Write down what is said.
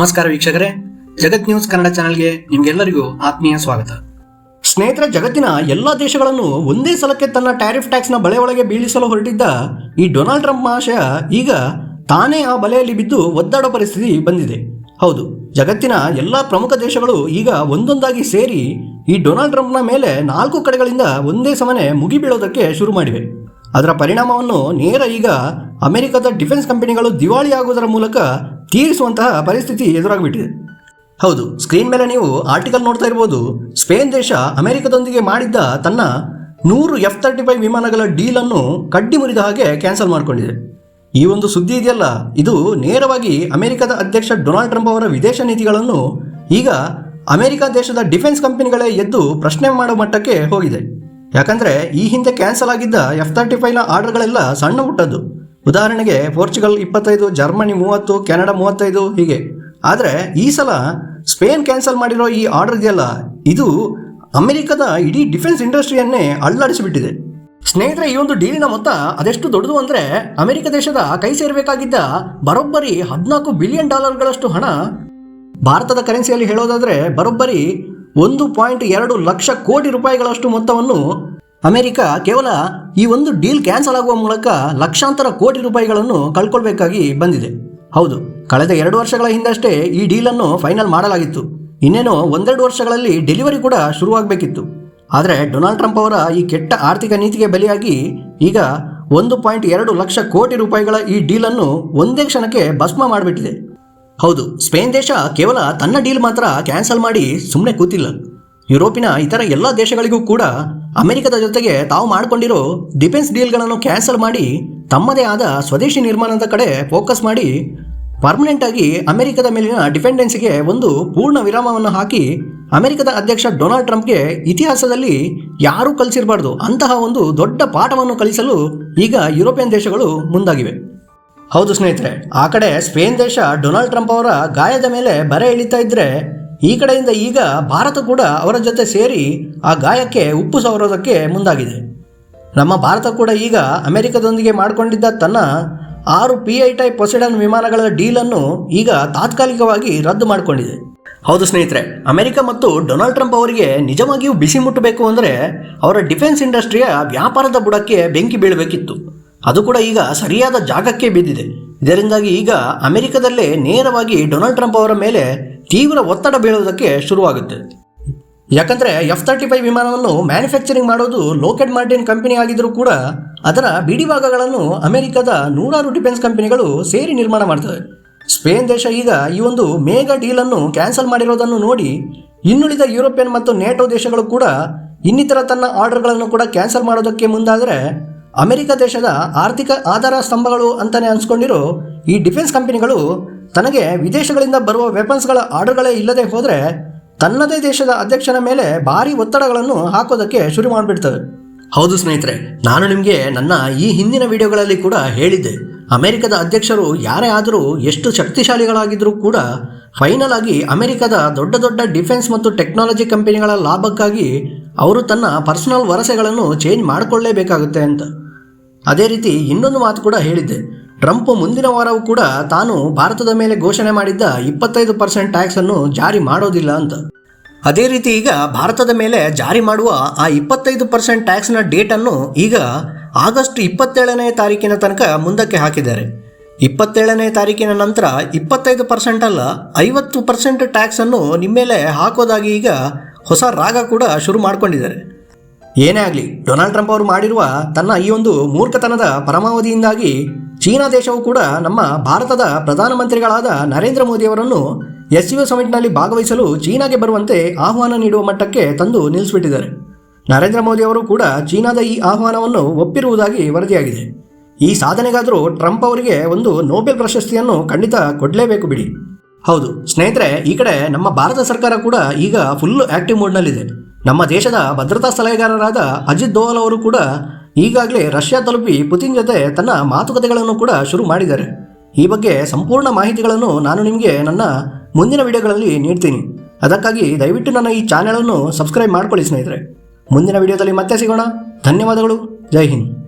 ನಮಸ್ಕಾರ ವೀಕ್ಷಕರೇ. ಜಗತ್ ನ್ಯೂಸ್ ಕನ್ನಡ ಚಾನೆಲ್ಗೆ ನಿಮ್ಗೆಲ್ಲರಿಗೂ ಆತ್ಮೀಯ ಸ್ವಾಗತ. ಸ್ನೇಹಿತರ, ಜಗತ್ತಿನ ಎಲ್ಲ ದೇಶಗಳನ್ನು ಒಂದೇ ಸಲಕ್ಕೆ ತನ್ನ ಟ್ಯಾರಿಫ್ ಟ್ಯಾಕ್ಸ್ನ ಬಲೆ ಒಳಗೆ ಬೀಳಿಸಲು ಹೊರಟಿದ್ದ ಈ ಡೊನಾಲ್ಡ್ ಟ್ರಂಪ್ ಮಹಾಶಯ ಈಗ ತಾನೇ ಆ ಬಲೆಯಲ್ಲಿ ಬಿದ್ದು ಒದ್ದಾಡೋ ಪರಿಸ್ಥಿತಿ ಬಂದಿದೆ. ಹೌದು, ಜಗತ್ತಿನ ಎಲ್ಲ ಪ್ರಮುಖ ದೇಶಗಳು ಈಗ ಒಂದೊಂದಾಗಿ ಸೇರಿ ಈ ಡೊನಾಲ್ಡ್ ಟ್ರಂಪ್ನ ಮೇಲೆ ನಾಲ್ಕು ಕಡೆಗಳಿಂದ ಒಂದೇ ಸಮನೆ ಮುಗಿಬೀಳೋದಕ್ಕೆ ಶುರು ಮಾಡಿವೆ. ಅದರ ಪರಿಣಾಮವನ್ನು ನೇರ ಈಗ ಅಮೆರಿಕದ ಡಿಫೆನ್ಸ್ ಕಂಪನಿಗಳು ದಿವಾಳಿಯಾಗುವುದರ ಮೂಲಕ ತೀರಿಸುವಂತಹ ಪರಿಸ್ಥಿತಿ ಎದುರಾಗಿಬಿಟ್ಟಿದೆ. ಹೌದು ಸ್ಕ್ರೀನ್ ಮೇಲೆ ನೀವು ಆರ್ಟಿಕಲ್ ನೋಡ್ತಾ ಇರ್ಬೋದು. ಸ್ಪೇನ್ ದೇಶ ಅಮೆರಿಕದೊಂದಿಗೆ ಮಾಡಿದ್ದ ತನ್ನ ನೂರು ಎಫ್ ತರ್ಟಿ ಫೈವ್ ವಿಮಾನಗಳ ಡೀಲನ್ನು ಕಡ್ಡಿ ಮುರಿದ ಹಾಗೆ ಕ್ಯಾನ್ಸಲ್ ಮಾಡಿಕೊಂಡಿದೆ. ಈ ಒಂದು ಸುದ್ದಿ ಇದೆಯಲ್ಲ? ಇದು ನೇರವಾಗಿ ಅಮೆರಿಕದ ಅಧ್ಯಕ್ಷ ಡೊನಾಲ್ಡ್ ಟ್ರಂಪ್ ಅವರ ವಿದೇಶ ನೀತಿಗಳನ್ನು ಈಗ ಅಮೆರಿಕ ದೇಶದ ಡಿಫೆನ್ಸ್ ಕಂಪನಿಗಳೇ ಎದ್ದು ಪ್ರಶ್ನೆ ಮಾಡೋ ಮಟ್ಟಕ್ಕೆ ಹೋಗಿದೆ. ಯಾಕಂದರೆ ಈ ಹಿಂದೆ ಕ್ಯಾನ್ಸಲ್ ಆಗಿದ್ದ ಎಫ್ ತರ್ಟಿ ಫೈವ್ನ ಆರ್ಡರ್ಗಳೆಲ್ಲ ಸಣ್ಣ ಪುಟ್ಟದ್ದು. ಉದಾಹರಣೆಗೆ ಪೋರ್ಚುಗಲ್ ಇಪ್ಪತ್ತೈದು, ಜರ್ಮನಿ ಮೂವತ್ತು, ಕೆನಡಾ ಮೂವತ್ತೈದು, ಹೀಗೆ. ಆದರೆ ಈ ಸಲ ಸ್ಪೇನ್ ಕ್ಯಾನ್ಸಲ್ ಮಾಡಿರೋ ಈ ಆರ್ಡರ್ ಇದೆಯಲ್ಲ, ಇದು ಅಮೆರಿಕದ ಇಡೀ ಡಿಫೆನ್ಸ್ ಇಂಡಸ್ಟ್ರಿಯನ್ನೇ ಅಳ್ಳಾಡಿಸಿಬಿಟ್ಟಿದೆ. ಸ್ನೇಹಿತರೆ, ಈ ಒಂದು ಡೀಲಿನ ಮೊತ್ತ ಅದೆಷ್ಟು ದೊಡ್ಡದು ಅಂದರೆ ಅಮೆರಿಕ ದೇಶದ ಕೈ ಸೇರಬೇಕಾಗಿದ್ದ ಬರೋಬ್ಬರಿ ಹದಿನಾಲ್ಕು ಬಿಲಿಯನ್ ಡಾಲರ್ಗಳಷ್ಟು ಹಣ ಭಾರತದ ಕರೆನ್ಸಿಯಲ್ಲಿ ಹೇಳೋದಾದರೆ ಬರೋಬ್ಬರಿ ಒಂದು ಪಾಯಿಂಟ್ ಎರಡು ಲಕ್ಷ ಕೋಟಿ ರೂಪಾಯಿಗಳಷ್ಟು ಮೊತ್ತವನ್ನು ಅಮೆರಿಕ ಕೇವಲ ಈ ಒಂದು ಡೀಲ್ ಕ್ಯಾನ್ಸಲ್ ಆಗುವ ಮೂಲಕ ಲಕ್ಷಾಂತರ ಕೋಟಿ ರೂಪಾಯಿಗಳನ್ನು ಕಳ್ಕೊಳ್ಬೇಕಾಗಿ ಬಂದಿದೆ. ಹೌದು, ಕಳೆದ ಎರಡು ವರ್ಷಗಳ ಹಿಂದಷ್ಟೇ ಈ ಡೀಲನ್ನು ಫೈನಲ್ ಮಾಡಲಾಗಿತ್ತು. ಇನ್ನೇನು ಒಂದೆರಡು ವರ್ಷಗಳಲ್ಲಿ ಡೆಲಿವರಿ ಕೂಡ ಶುರುವಾಗಬೇಕಿತ್ತು. ಆದರೆ ಡೊನಾಲ್ಡ್ ಟ್ರಂಪ್ ಅವರ ಈ ಕೆಟ್ಟ ಆರ್ಥಿಕ ನೀತಿಗೆ ಬಲಿಯಾಗಿ ಈಗ ಒಂದು ಪಾಯಿಂಟ್ ಎರಡು ಲಕ್ಷ ಕೋಟಿ ರೂಪಾಯಿಗಳ ಈ ಡೀಲನ್ನು ಒಂದೇ ಕ್ಷಣಕ್ಕೆ ಭಸ್ಮ ಮಾಡಿಬಿಟ್ಟಿದೆ. ಹೌದು, ಸ್ಪೇನ್ ದೇಶ ಕೇವಲ ತನ್ನ ಡೀಲ್ ಮಾತ್ರ ಕ್ಯಾನ್ಸಲ್ ಮಾಡಿ ಸುಮ್ಮನೆ ಕೂತಿಲ್ಲ. ಯುರೋಪಿನ ಇತರ ಎಲ್ಲ ದೇಶಗಳಿಗೂ ಕೂಡ ಅಮೆರಿಕದ ಜೊತೆಗೆ ತಾವು ಮಾಡಿಕೊಂಡಿರೋ ಡಿಫೆನ್ಸ್ ಡೀಲ್ಗಳನ್ನು ಕ್ಯಾನ್ಸಲ್ ಮಾಡಿ, ತಮ್ಮದೇ ಆದ ಸ್ವದೇಶಿ ನಿರ್ಮಾಣದ ಕಡೆ ಫೋಕಸ್ ಮಾಡಿ, ಪರ್ಮನೆಂಟ್ ಆಗಿ ಅಮೆರಿಕದ ಮೇಲಿನ ಡಿಪೆಂಡೆನ್ಸಿಗೆ ಒಂದು ಪೂರ್ಣ ವಿರಾಮವನ್ನು ಹಾಕಿ, ಅಮೆರಿಕದ ಅಧ್ಯಕ್ಷ ಡೊನಾಲ್ಡ್ ಟ್ರಂಪ್ಗೆ ಇತಿಹಾಸದಲ್ಲಿ ಯಾರೂ ಕಲಿಸಿರಬಾರ್ದು. ಅಂತಹ ಒಂದು ದೊಡ್ಡ ಪಾಠವನ್ನು ಕಲಿಸಲು ಈಗ ಯುರೋಪಿಯನ್ ದೇಶಗಳು ಮುಂದಾಗಿವೆ. ಹೌದು ಸ್ನೇಹಿತರೆ, ಆ ಕಡೆ ಸ್ಪೇನ್ ದೇಶ ಡೊನಾಲ್ಡ್ ಟ್ರಂಪ್ ಅವರ ಗಾಯದ ಮೇಲೆ ಬರೆ ಇಳಿತಾ ಇದ್ದರೆ ಈ ಕಡೆಯಿಂದ ಈಗ ಭಾರತ ಕೂಡ ಅವರ ಜೊತೆ ಸೇರಿ ಆ ಗಾಯಕ್ಕೆ ಉಪ್ಪು ಸವರೋದಕ್ಕೆ ಮುಂದಾಗಿದೆ. ನಮ್ಮ ಭಾರತ ಕೂಡ ಈಗ ಅಮೆರಿಕದೊಂದಿಗೆ ಮಾಡಿಕೊಂಡಿದ್ದ ತನ್ನ ಆರು ಪಿ ಐ ಟೈ ಪೊಸೆಡನ್ ವಿಮಾನಗಳ ಡೀಲನ್ನು ಈಗ ತಾತ್ಕಾಲಿಕವಾಗಿ ರದ್ದು ಮಾಡಿಕೊಂಡಿದೆ. ಹೌದು ಸ್ನೇಹಿತರೆ, ಅಮೆರಿಕ ಮತ್ತು ಡೊನಾಲ್ಡ್ ಟ್ರಂಪ್ ಅವರಿಗೆ ನಿಜವಾಗಿಯೂ ಬಿಸಿ ಮುಟ್ಟಬೇಕು ಅಂದರೆ ಅವರ ಡಿಫೆನ್ಸ್ ಇಂಡಸ್ಟ್ರಿಯ ವ್ಯಾಪಾರದ ಬುಡಕ್ಕೆ ಬೆಂಕಿ ಬೀಳಬೇಕಿತ್ತು. ಅದು ಕೂಡ ಈಗ ಸರಿಯಾದ ಜಾಗಕ್ಕೆ ಬಿದ್ದಿದೆ. ಇದರಿಂದಾಗಿ ಈಗ ಅಮೆರಿಕದಲ್ಲೇ ನೇರವಾಗಿ ಡೊನಾಲ್ಡ್ ಟ್ರಂಪ್ ಅವರ ಮೇಲೆ ತೀವ್ರ ಒತ್ತಡ ಬೀಳುವುದಕ್ಕೆ ಶುರುವಾಗುತ್ತೆ. ಯಾಕಂದ್ರೆ ಎಫ್ ತರ್ಟಿ ಫೈವ್ ವಿಮಾನವನ್ನು ಮ್ಯಾನುಫ್ಯಾಕ್ಚರಿಂಗ್ ಮಾಡೋದು ಲೋಕೆಟ್ ಮಾರ್ಟಿನ್ ಕಂಪನಿ ಆಗಿದ್ರೂ ಕೂಡ ಅದರ ಬಿಡಿ ಭಾಗಗಳನ್ನು ಅಮೆರಿಕದ ನೂರಾರು ಡಿಫೆನ್ಸ್ ಕಂಪನಿಗಳು ಸೇರಿ ನಿರ್ಮಾಣ ಮಾಡ್ತವೆ. ಸ್ಪೇನ್ ದೇಶ ಈಗ ಈ ಒಂದು ಮೇಗಾ ಡೀಲನ್ನು ಕ್ಯಾನ್ಸಲ್ ಮಾಡಿರೋದನ್ನು ನೋಡಿ ಇನ್ನುಳಿದ ಯುರೋಪಿಯನ್ ಮತ್ತು ನೇಟೋ ದೇಶಗಳು ಕೂಡ ಇನ್ನಿತರ ತನ್ನ ಆರ್ಡರ್ಗಳನ್ನು ಕೂಡ ಕ್ಯಾನ್ಸಲ್ ಮಾಡೋದಕ್ಕೆ ಮುಂದಾದರೆ ಅಮೆರಿಕ ದೇಶದ ಆರ್ಥಿಕ ಆಧಾರ ಸ್ತಂಭಗಳು ಅಂತಾನೆ ಅನ್ಸ್ಕೊಂಡಿರೋ ಈ ಡಿಫೆನ್ಸ್ ಕಂಪನಿಗಳು ತನಗೆ ವಿದೇಶಗಳಿಂದ ಬರುವ ವೆಪನ್ಸ್ಗಳ ಆರ್ಡರ್ಗಳೇ ಇಲ್ಲದೆ ಹೋದರೆ ತನ್ನದೇ ದೇಶದ ಅಧ್ಯಕ್ಷನ ಮೇಲೆ ಭಾರಿ ಒತ್ತಡಗಳನ್ನು ಹಾಕೋದಕ್ಕೆ ಶುರು ಮಾಡಿಬಿಡ್ತವೆ ಹೌದು ಸ್ನೇಹಿತರೆ, ನಾನು ನಿಮಗೆ ನನ್ನ ಈ ಹಿಂದಿನ ವಿಡಿಯೋಗಳಲ್ಲಿ ಕೂಡ ಹೇಳಿದ್ದೆ. ಅಮೆರಿಕದ ಅಧ್ಯಕ್ಷರು ಯಾರೇ ಆದರೂ ಎಷ್ಟು ಶಕ್ತಿಶಾಲಿಗಳಾಗಿದ್ದರೂ ಕೂಡ ಫೈನಲ್ ಆಗಿ ಅಮೆರಿಕದ ದೊಡ್ಡ ದೊಡ್ಡ ಡಿಫೆನ್ಸ್ ಮತ್ತು ಟೆಕ್ನಾಲಜಿ ಕಂಪನಿಗಳ ಲಾಭಕ್ಕಾಗಿ ಅವರು ತನ್ನ ಪರ್ಸನಲ್ ವರಸೆಗಳನ್ನು ಚೇಂಜ್ ಮಾಡಿಕೊಳ್ಳೇಬೇಕಾಗುತ್ತೆ ಅಂತ. ಅದೇ ರೀತಿ ಇನ್ನೊಂದು ಮಾತು ಕೂಡ ಹೇಳಿದ್ದೆ. ಟ್ರಂಪ್ ಮುಂದಿನ ವಾರವೂ ಕೂಡ ತಾನು ಭಾರತದ ಮೇಲೆ ಘೋಷಣೆ ಮಾಡಿದ್ದ ಇಪ್ಪತ್ತೈದು ಪರ್ಸೆಂಟ್ ಟ್ಯಾಕ್ಸ್ ಅನ್ನು ಜಾರಿ ಮಾಡೋದಿಲ್ಲ ಅಂತ. ಅದೇ ರೀತಿ ಈಗ ಭಾರತದ ಮೇಲೆ ಜಾರಿ ಮಾಡುವ ಆ ಇಪ್ಪತ್ತೈದು ಪರ್ಸೆಂಟ್ ಟ್ಯಾಕ್ಸ್ನ ಡೇಟನ್ನು ಈಗ ಆಗಸ್ಟ್ ಇಪ್ಪತ್ತೇಳನೇ ತಾರೀಕಿನ ತನಕ ಮುಂದಕ್ಕೆ ಹಾಕಿದ್ದಾರೆ. ಇಪ್ಪತ್ತೇಳನೇ ತಾರೀಕಿನ ನಂತರ ಇಪ್ಪತ್ತೈದು ಪರ್ಸೆಂಟ್ ಅಲ್ಲ, ಐವತ್ತು ಪರ್ಸೆಂಟ್ ಟ್ಯಾಕ್ಸನ್ನು ನಿಮ್ಮ ಮೇಲೆ ಹಾಕೋದಾಗಿ ಈಗ ಹೊಸ ರಾಗ ಕೂಡ ಶುರು ಮಾಡ್ಕೊಂಡಿದ್ದಾರೆ. ಏನೇ ಆಗಲಿ, ಡೊನಾಲ್ಡ್ ಟ್ರಂಪ್ ಅವರು ಮಾಡಿರುವ ತನ್ನ ಈ ಒಂದು ಮೂರ್ಖತನದ ಪರಮಾವಧಿಯಿಂದಾಗಿ ಚೀನಾ ದೇಶವು ಕೂಡ ನಮ್ಮ ಭಾರತದ ಪ್ರಧಾನಮಂತ್ರಿಗಳಾದ ನರೇಂದ್ರ ಮೋದಿಯವರನ್ನು ಎಸ್ ಯು ಸಮಿಟ್ನಲ್ಲಿ ಭಾಗವಹಿಸಲು ಚೀನಾಗೆ ಬರುವಂತೆ ಆಹ್ವಾನ ನೀಡುವ ಮಟ್ಟಕ್ಕೆ ತಂದು ನಿಲ್ಲಿಸಿಬಿಟ್ಟಿದ್ದಾರೆ. ನರೇಂದ್ರ ಮೋದಿ ಅವರು ಕೂಡ ಚೀನಾದ ಈ ಆಹ್ವಾನವನ್ನು ಒಪ್ಪಿರುವುದಾಗಿ ವರದಿಯಾಗಿದೆ. ಈ ಸಾಧನೆಗಾದರೂ ಟ್ರಂಪ್ ಅವರಿಗೆ ಒಂದು ನೋಬೆಲ್ ಪ್ರಶಸ್ತಿಯನ್ನು ಖಂಡಿತ ಕೊಡಲೇಬೇಕು ಬಿಡಿ. ಹೌದು, ಸ್ನೇಹಿತರೆ, ಈ ಕಡೆ ನಮ್ಮ ಭಾರತ ಸರ್ಕಾರ ಕೂಡ ಈಗ ಫುಲ್ ಆಕ್ಟಿವ್ ಮೋಡ್ನಲ್ಲಿದೆ ನಮ್ಮ ದೇಶದ ಭದ್ರತಾ ಸಲಹೆಗಾರರಾದ ಅಜಿತ್ ದೋವಲ್ ಅವರು ಕೂಡ ಈಗಾಗಲೇ ರಷ್ಯಾ ತಲುಪಿ ಪುತಿನ್ ಜೊತೆ ತನ್ನ ಮಾತುಕತೆಗಳನ್ನು ಕೂಡ ಶುರು ಮಾಡಿದ್ದಾರೆ. ಈ ಬಗ್ಗೆ ಸಂಪೂರ್ಣ ಮಾಹಿತಿಗಳನ್ನು ನಾನು ನಿಮಗೆ ನನ್ನ ಮುಂದಿನ ವಿಡಿಯೋಗಳಲ್ಲಿ ನೀಡ್ತೀನಿ. ಅದಕ್ಕಾಗಿ ದಯವಿಟ್ಟು ನನ್ನ ಈ ಚಾನೆಲನ್ನು ಸಬ್ಸ್ಕ್ರೈಬ್ ಮಾಡ್ಕೊಳ್ಳಿ ಸ್ನೇಹಿತರೆ. ಮುಂದಿನ ವಿಡಿಯೋದಲ್ಲಿ ಮತ್ತೆ ಸಿಗೋಣ. ಧನ್ಯವಾದಗಳು. ಜೈ ಹಿಂದ್.